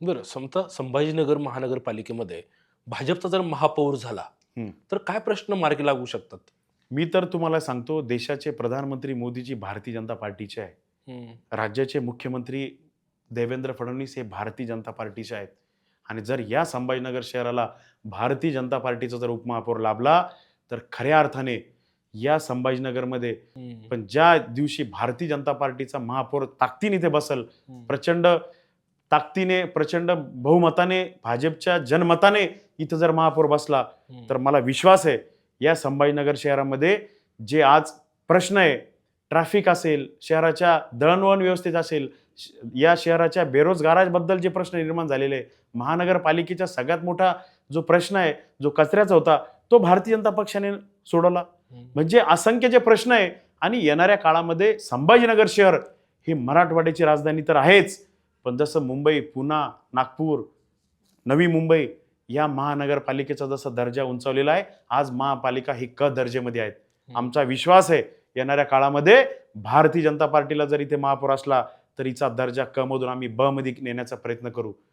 बरं समजा संभाजीनगर महानगरपालिकेमध्ये भाजपचा जर महापौर झाला. तर काय प्रश्न मार्गी लागू शकतात? मी तर तुम्हाला सांगतो देशाचे प्रधानमंत्री मोदीजी भारतीय जनता पार्टीचे आहे राज्याचे मुख्यमंत्री देवेंद्र फडणवीस हे भारतीय जनता पार्टीचे आहेत. आणि जर या संभाजीनगर शहराला भारतीय जनता पार्टीचा जर उपमहापौर लाभला तर खऱ्या अर्थाने या संभाजीनगरमध्ये पण ज्या दिवशी भारतीय जनता पार्टीचा महापौर ताकदीने इथे बसल प्रचंड ताकदीने प्रचंड बहुमताने भाजपच्या जनमताने इथं जर महापौर बसला तर मला विश्वास आहे या संभाजीनगर शहरामध्ये जे आज प्रश्न आहे ट्रॅफिक असेल शहराच्या दळणवळण व्यवस्थेत असेल या शहराच्या बेरोजगाराबद्दल जे प्रश्न निर्माण झालेले आहे, महानगरपालिकेचा सगळ्यात मोठा जो प्रश्न आहे जो कचऱ्याचा होता तो भारतीय जनता पक्षाने सोडवला. म्हणजे असंख्य जे प्रश्न आहे आणि येणाऱ्या काळामध्ये संभाजीनगर शहर ही मराठवाड्याची राजधानी तर आहेच पण जसं मुंबई पुणा नागपूर नवी मुंबई या महानगरपालिकेचा जसा दर्जा उंचावलेला आहे आज महापालिका ही क दर्जेमध्ये आहेत. आमचा विश्वास आहे येणाऱ्या काळामध्ये भारतीय जनता पार्टीला जर इथे महापौर असला तर हिचा दर्जा क मधून आम्ही ब मध्ये नेण्याचा प्रयत्न करू.